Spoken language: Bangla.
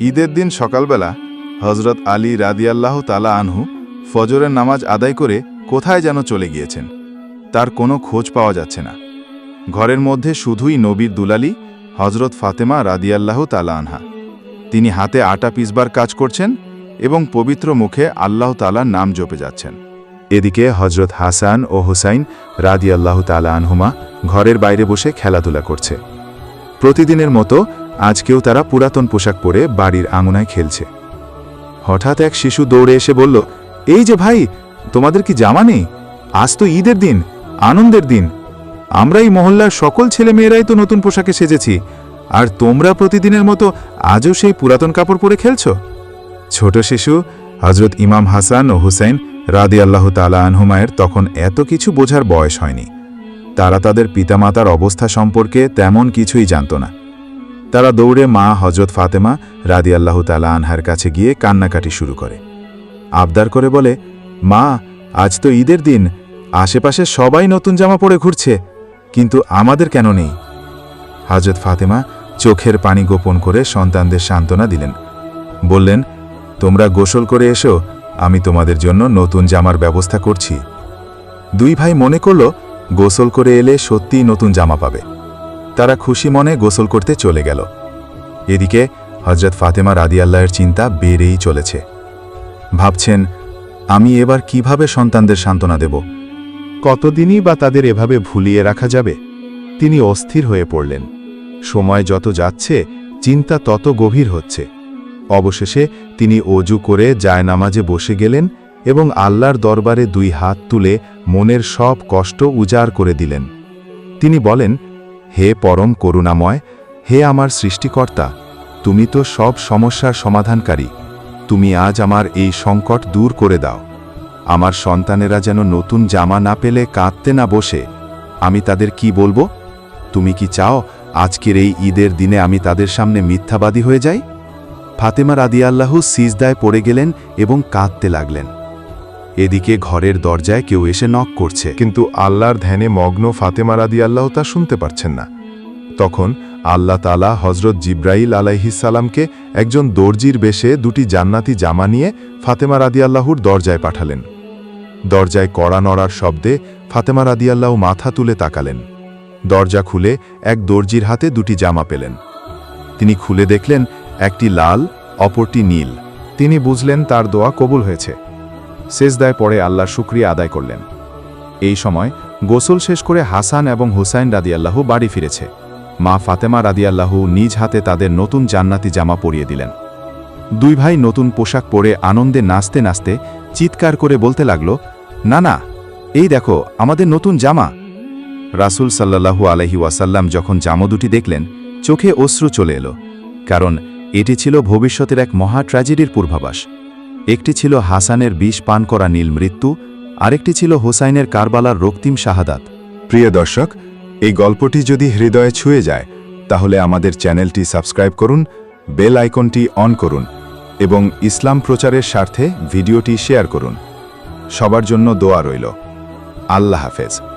ঈদের দিন সকালবেলা হজরত আলী রাদিয়াল্লাহ তালা আনহু ফজরের নামাজ আদায় করে কোথায় যেন চলে গিয়েছেন। তার কোনো খোঁজ পাওয়া যাচ্ছে না। ঘরের মধ্যে শুধুই নবীর দুলালি হজরত ফাতেমা রাদিয়াল্লাহ তালা আনহা। তিনি হাতে আটা পিসবার কাজ করছেন এবং পবিত্র মুখে আল্লাহ তালার নাম জপে যাচ্ছেন। এদিকে হজরত হাসান ও হুসাইন রাদিয়াল্লাহ তালা আনহুমা ঘরের বাইরে বসে খেলাধুলা করছে। প্রতিদিনের মতো আজকেও তারা পুরাতন পোশাক পরে বাড়ির আঙুনায় খেলছে। হঠাৎ এক শিশু দৌড়ে এসে বলল, এই যে ভাই, তোমাদের কি জামা নেই? আজ তো ঈদের দিন, আনন্দের দিন। আমরা এই মহল্লার সকল ছেলে মেয়েরাই তো নতুন পোশাকে সেজেছি। আর তোমরা প্রতিদিনের মতো আজও সেই পুরাতন কাপড় পরে খেলছ? ছোট শিশু হজরত ইমাম হাসান ও হুসাইন রাদি আল্লাহ তালা আনহুমায়ের তখন এত কিছু বোঝার বয়স হয়নি। তারা তাদের পিতামাতার অবস্থা সম্পর্কে তেমন কিছুই জানত না। তারা দৌড়ে মা হজরত ফাতেমা রাদি আল্লাহ তালা আনহার কাছে গিয়ে কান্নাকাটি শুরু করে। আবদার করে বলে, মা, আজ তো ঈদের দিন, আশেপাশে সবাই নতুন জামা পরে ঘুরছে, কিন্তু আমাদের কেন নেই? হজরত ফাতেমা চোখের পানি গোপন করে সন্তানদের সান্ত্বনা দিলেন। বললেন, তোমরা গোসল করে এসো, আমি তোমাদের জন্য নতুন জামার ব্যবস্থা করছি। দুই ভাই মনে করল, গোসল করে এলে সত্যিই নতুন জামা পাবে। তারা খুশি মনে গোসল করতে চলে গেল। এদিকে হজরত ফাতেমা রাদিয়াল্লাহের চিন্তা বেড়েই চলেছে। ভাবছেন, আমি এবার কীভাবে সন্তানদের সান্ত্বনা দেব? কতদিনই বা তাদের এভাবে ভুলিয়ে রাখা যাবে? তিনি অস্থির হয়ে পড়লেন। সময় যত যাচ্ছে, চিন্তা তত গভীর হচ্ছে। অবশেষে তিনি অজু করে জায়নামাজে বসে গেলেন এবং আল্লাহর দরবারে দুই হাত তুলে মনের সব কষ্ট উজাড় করে দিলেন। তিনি বলেন হে পরম করুণাময়, হে আমার সৃষ্টিকর্তা, তুমি তো সব সমস্যার সমাধানকারী, তুমি আজ আমার এই সংকট দূর করে দাও। আমার সন্তানেরা যেন নতুন জামা না পেলে কাঁদতে না বসে। আমি তাদের কি বলব? তুমি কি চাও আজকের এই ঈদের দিনে আমি তাদের সামনে মিথ্যাবাদী হয়ে যাই? ফাতেমা রাদিয়াল্লাহু সিজদায় পড়ে গেলেন এবং কাঁদতে লাগলেন। এদিকে ঘরের দরজায় কেউ এসে নক করছে। কিন্তু আল্লাহর ধ্যানে মগ্ন ফাতেমা রাদিয়াল্লাহ তা শুনতে পারছেন না। তখন আল্লাহ তালা হজরত জিব্রাইল আলাইহিসালামকে একজন দর্জির বেশে দুটি জান্নাতি জামা নিয়ে ফাতেমা রাদিয়াল্লাহুর দরজায় পাঠালেন। দরজায় কড়া নড়ার শব্দে ফাতেমা রাদিয়াল্লাহু মাথা তুলে তাকালেন। দরজা খুলে এক দর্জির হাতে দুটি জামা পেলেন। তিনি খুলে দেখলেন, একটি লাল, অপরটি নীল। তিনি বুঝলেন তার দোয়া কবুল হয়েছে। সেজদায় পরে আল্লাহর শুক্রিয়া আদায় করলেন। এই সময় গোসল শেষ করে হাসান এবং হুসাইন রাদিয়াল্লাহু বাড়ি ফিরেছে। মা ফাতেমা রাদিয়াল্লাহু নিজ হাতে তাদের নতুন জান্নাতি জামা পরিয়ে দিলেন। দুই ভাই নতুন পোশাক পরে আনন্দে নাচতে নাচতে চিৎকার করে বলতে লাগল না না এই দেখো, আমাদের নতুন জামা। রাসুল সাল্লাল্লাহু আলহি ওয়াসাল্লাম যখন জামো দুটি দেখলেন, চোখে অশ্রু চলে এলো, কারণ এটি ছিল ভবিষ্যতের এক মহা ট্র্যাজেডির পূর্বাভাস। একটি ছিল হাসানের বিষ পান করা নীল মৃত্যু, আরেকটি ছিল হোসাইনের কারবালার রক্তিম শাহাদাত। প্রিয় দর্শক, এই গল্পটি যদি হৃদয়ে ছুঁয়ে যায়, তাহলে আমাদের চ্যানেলটি সাবস্ক্রাইব করুন, বেল আইকনটি অন করুন এবং ইসলাম প্রচারের স্বার্থে ভিডিওটি শেয়ার করুন। সবার জন্য দোয়া রইল। আল্লাহ হাফেজ।